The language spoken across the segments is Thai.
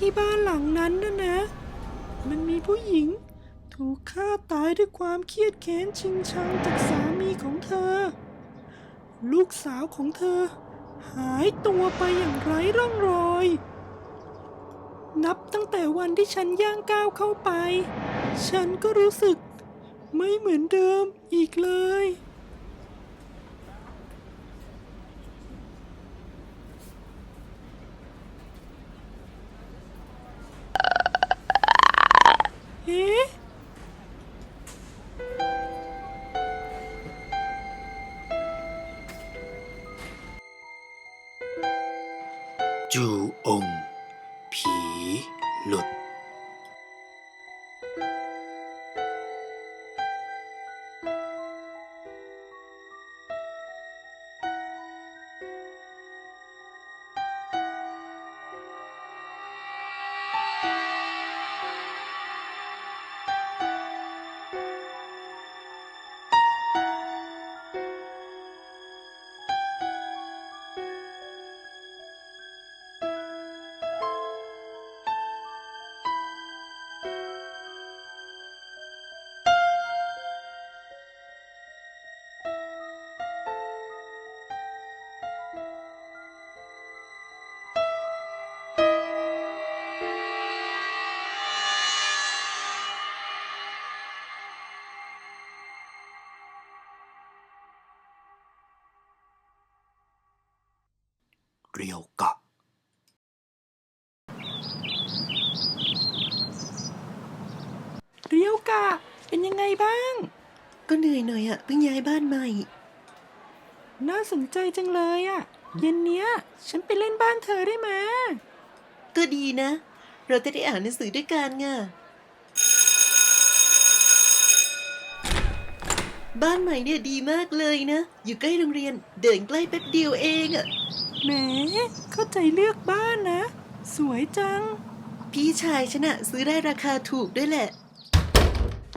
ที่บ้านหลังนั้นนะนะ มันมีผู้หญิง ถูกฆ่าตายด้วยความเครียดแค้นชิงชังจากสามีของเธอ ลูกสาวของเธอ หายตัวไปอย่างไร้ร่องรอย นับตั้งแต่วันที่ฉันย่างก้าวเข้าไป ฉันก็รู้สึกไม่เหมือนเดิมอีกเลย จูอง ผีหลุด ก็เหนื่อยหน่อยอะเพิ่งย้ายบ้านใหม่ น่าสนใจจังเลยอะ่ะเย็นเนี้ย ฉันไปเล่นบ้านเธอได้ไหมก็ดีนะ เราจะได้อ่านหนังสือด้วยกันไงบ้านใหม่เนี่ยดีมากเลยนะ อยู่ใกล้โรงเรียนเดินใกล้แป๊บเดียวเองอะแหมเข้าใจเลือกบ้านนะ สวยจัง พี่ชายฉันอะซื้อได้ราคาถูกด้วยแหละ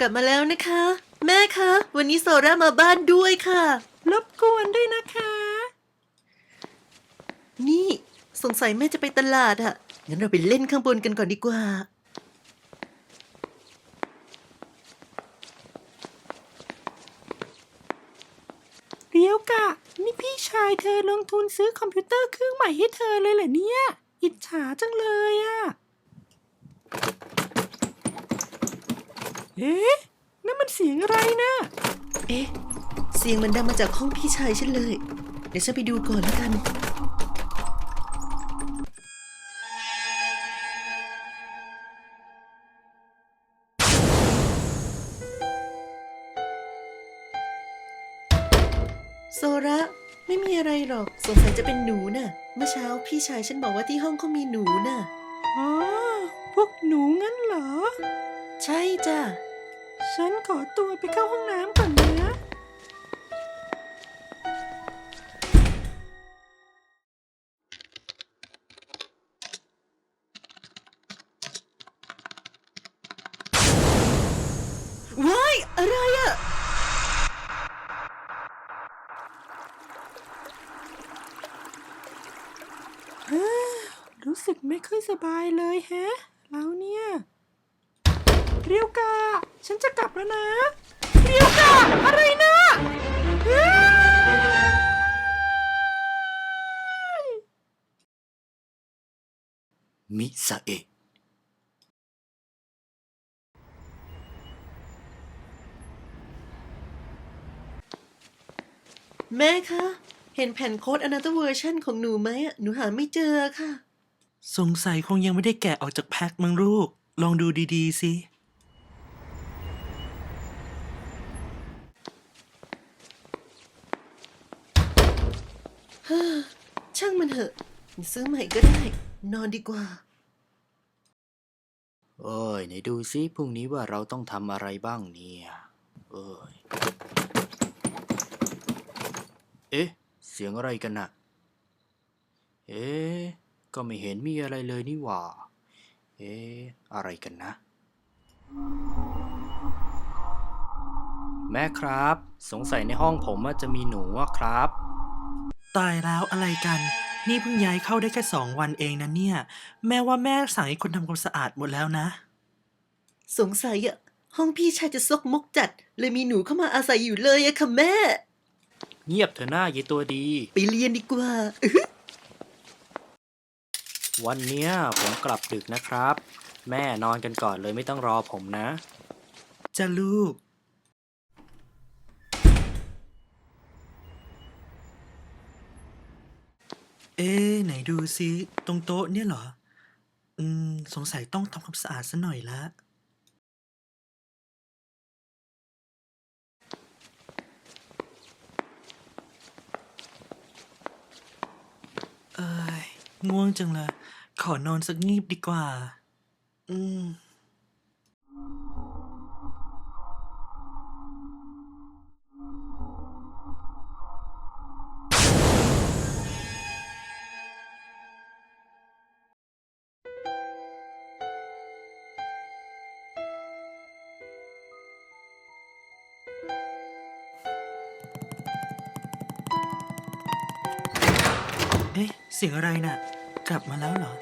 กลับมาแล้วนะคะ แม่คะ วันนี้โซรามาบ้านด้วยค่ะ รบกวนด้วยนะคะ นี่สงสัยแม่จะไปตลาดอะงั้นเราไปเล่นข้างบนกันก่อนดีกว่า เรียวกะ นี่พี่ชายเธอลงทุนซื้อคอมพิวเตอร์เครื่องใหม่ให้เธอเลยเหรอเนี่ย อิจฉาจังเลยอะ่ะเอ๊ะนั่น มันเสียงอะไรนะ เอ๊ะ เสียงมันดังมาจากห้องพี่ชายฉันเลย เดี๋ยวฉันไปดูก่อนแล้วกัน โซระ ไม่มีอะไรหรอก สงสัยจะเป็นหนูน่ะ เมื่อเช้าพี่ชายฉันบอกว่าที่ห้องเขามีหนูน่ะ อ๋อ พวกหนูงั้นเหรอ ใช่จ้ะ ฉันขอตัวไปเข้าห้องน้ำก่อนนะ ว้าย อะไรอะเอ้อรู้สึกไม่ค่อยสบายเลยแฮะ แล้วเนี่ย เรียวกา ฉันจะกลับแล้วนะเรียวกาอะไรนะเอ้ยมิซาเอะแม่คะ เห็นแผ่นโค้ด Another Version ของหนูไหมอะหนูหาไม่เจอค่ะ สงสัยคงยังไม่ได้แกะออกจากแพ็คมั้งลูก ลองดูดีๆสิ ช่างมันเถอะซื้อใหม่ก็ได้ นอนดีกว่าเอ้ยไหนดูซิพรุ่งนี้ว่าเราต้องทำอะไรบ้างเนี่ยเอ้ยเอ๊ะ เสียงอะไรกันน่ะ เอ๊ะ ก็ไม่เห็นมีอะไรเลยนี่หว่า เอ๊ะ อะไรกันนะ แม่ครับ สงสัยในห้องผมว่าจะมีหนูอะครับ ตายแล้วอะไรกัน นี่เพิ่งย้ายเข้าได้แค่สองวันเองนะเนี่ย แม่ว่าแม่สั่งให้คนทำความสะอาดหมดแล้วนะ สงสัยอะห้องพี่ชายจะซกมกจัด เลยมีหนูเข้ามาอาศัยอยู่เลยอะค่ะแม่ เงียบเถอะหน้ายีตัวดี ไปเรียนดีกว่าวันเนี้ยผมกลับดึกนะครับ แม่นอนกันก่อนเลยไม่ต้องรอผมนะ จะลูก เอ๊ะไหนดูซิตรงโต๊ะเนี่ยเหรอ อืม สงสัยต้องทำความสะอาดซะหน่อยละ เอ้ยง่วงจังเลย ขอนอนสักงีบดีกว่า อืม เอ๊ะ เสียงอะไรน่ะ กลับมาแล้วเหรอ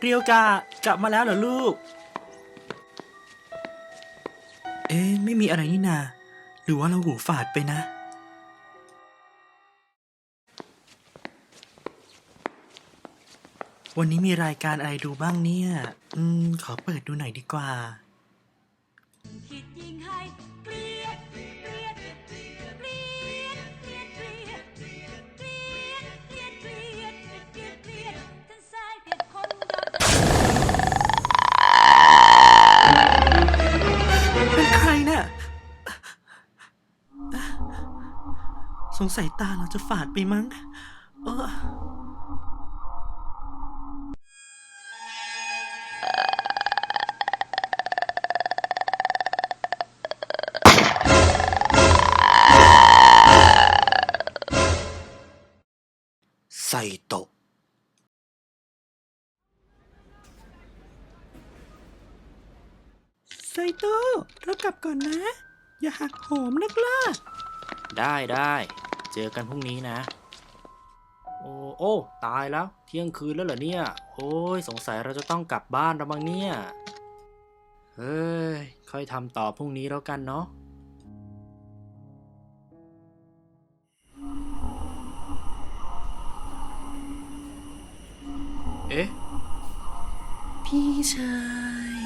เรียวกากลับมาแล้วเหรอลูก เอ๊ะ ไม่มีอะไรนี่นา หรือว่าเราหูฝาดไปนะ วันนี้มีรายการอะไรดูบ้างเนี่ย อืม ขอเปิดดูหน่อยดีกว่าคิดยิงให้ งสัยตาเราจะฝาดไปมั้ง เออใส่โตะไซโต้เรากลับก่อนนะ อย่าหักโหมนักล่ะได้ได้ เจอกันพรุ่งนี้นะ โอ้โอ้ตายแล้ว เที่ยงคืนแล้วเหรอเนี่ย โอ้ยสงสัยเราจะต้องกลับบ้านแล้วมั้งเนี่ย เฮ้ย ค่อยทำต่อพรุ่งนี้แล้วกันเนาะเอ๊ะ พี่ชาย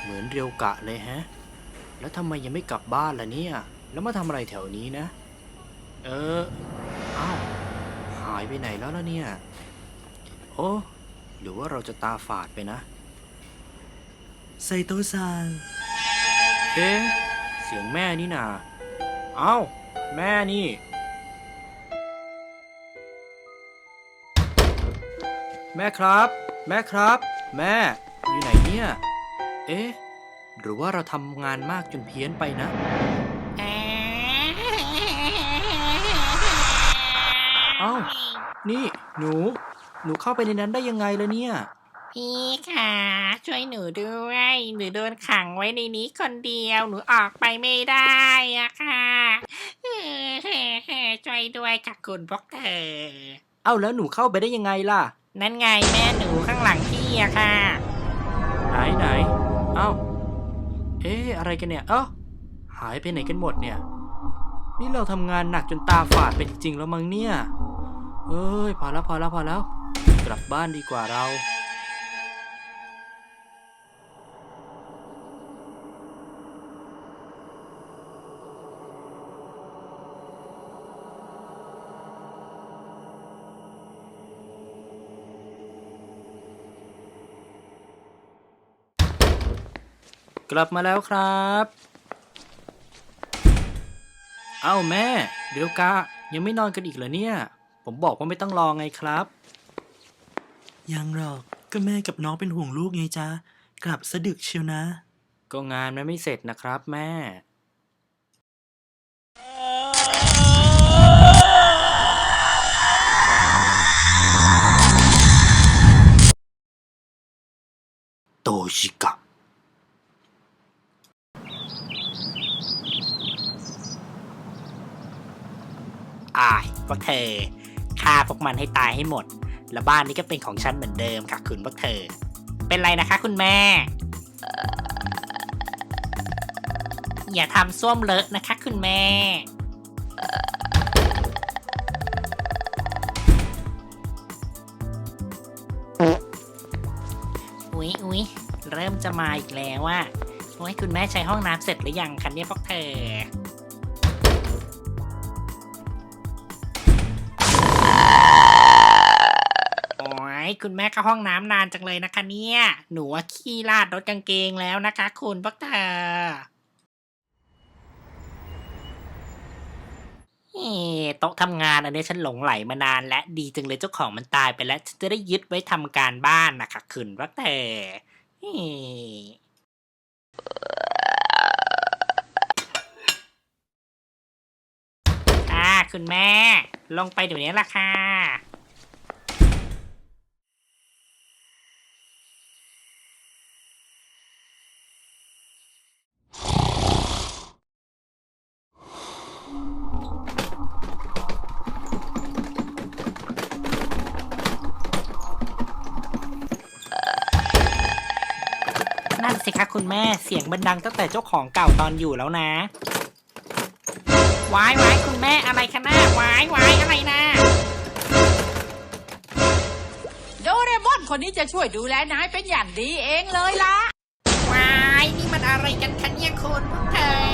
เหมือนเรียวกะเลยฮะ แล้วทำไมยังไม่กลับบ้านล่ะเนี่ย แล้วมาทำอะไรแถวนี้นะ เอออ้าวหายไปไหนแล้วล่ะเนี่ย โอ้ หรือว่าเราจะตาฝาดไปนะ ไซโตะซังเอ๊ะเสียงแม่นี่นาเอ้า แม่นี่ แม่ครับ แม่ครับ แม่ อยู่ไหนเนี่ย เอ๊ะ หรือว่าเราทำงานมากจนเพี้ยนไปนะ เอ้า นี่ หนู หนูเข้าไปในนั้นได้ยังไงล่ะเนี่ย พี่ค่ะช่วยหนูด้วย หนูโดนขังไว้ในนี้คนเดียว หนูออกไปไม่ได้อะค่ะช่วยด้วยค่ะคุณพวกเธอ เอ้าแล้วหนูเข้าไปได้ยังไงล่ะ นั่นไงแม่หนูข้างหลังพี่อะค่ะ ไหนไหน เอ้า เอ๊ะอะไรกันเนี่ย เอ้าหายไปไหนกันหมดเนี่ย นี่เราทำงานหนักจนตาฝาดเป็นจริงๆแล้วมั้งเนี่ย เอ้ยพอแล้วพอแล้วพอแล้ว กลับบ้านดีกว่าเรากลับมาแล้วครับ เอ้าแม่ เดี๋ยวกะ ยังไม่นอนกันอีกเหรอเนี่ย ผมบอกว่าไม่ต้องรอไงครับ ยังหรอกก็แม่กับน้องเป็นห่วงลูกไงจ๊ะ กลับสะดึกเชียวนะ ก็งานมันไม่เสร็จนะครับแม่ โตชิกะ อายพวกเธอใคร ฆ่าพวกมันให้ตายให้หมด แล้วบ้านนี้ก็เป็นของฉันเหมือนเดิมค่ะ คุณพวกเธอ เป็นไรนะคะ คุณแม่ อย่าทำส้วมเลอะนะคะ คุณแม่ อุ๊ยอุ๊ยเริ่มจะมาอีกแล้วว่าโอ้ยคุณแม่ใช้ห้องน้ำเสร็จหรือยังคะเนี่ยพวกเธอ โอ้คุณแม่เข้าห้องน้ำนานจังเลยนะคะเนี่ย หนูว่าขี้ลาดรถกางเกงแล้วนะคะ คุณพวกเธอเอ๊ะโต๊ะทำงานอันนี้ฉันหลงไหลมานานและดีจังเลยเจ้าของมันตายไปแล้วฉันจะได้ยึดไว้ทำการบ้านนะคะคุณพวกเธอเอ๊ะค่ะคุณแม่ ลงไปเดี๋ยวนี้ละค่ะ นั่น สิคะคุณแม่เสียงมันดังตั้งแต่เจ้าของเก่าตอนอยู่แล้วนะวายวายคุณแม่อะไรคะหน้าวายวายอะไรนะโดเรมอนคนนี้จะช่วยดูแลนายเป็นอย่างดีเองเลยล่ะวายนี่มันอะไรกันคะเนี่ยคุณพวกเธอ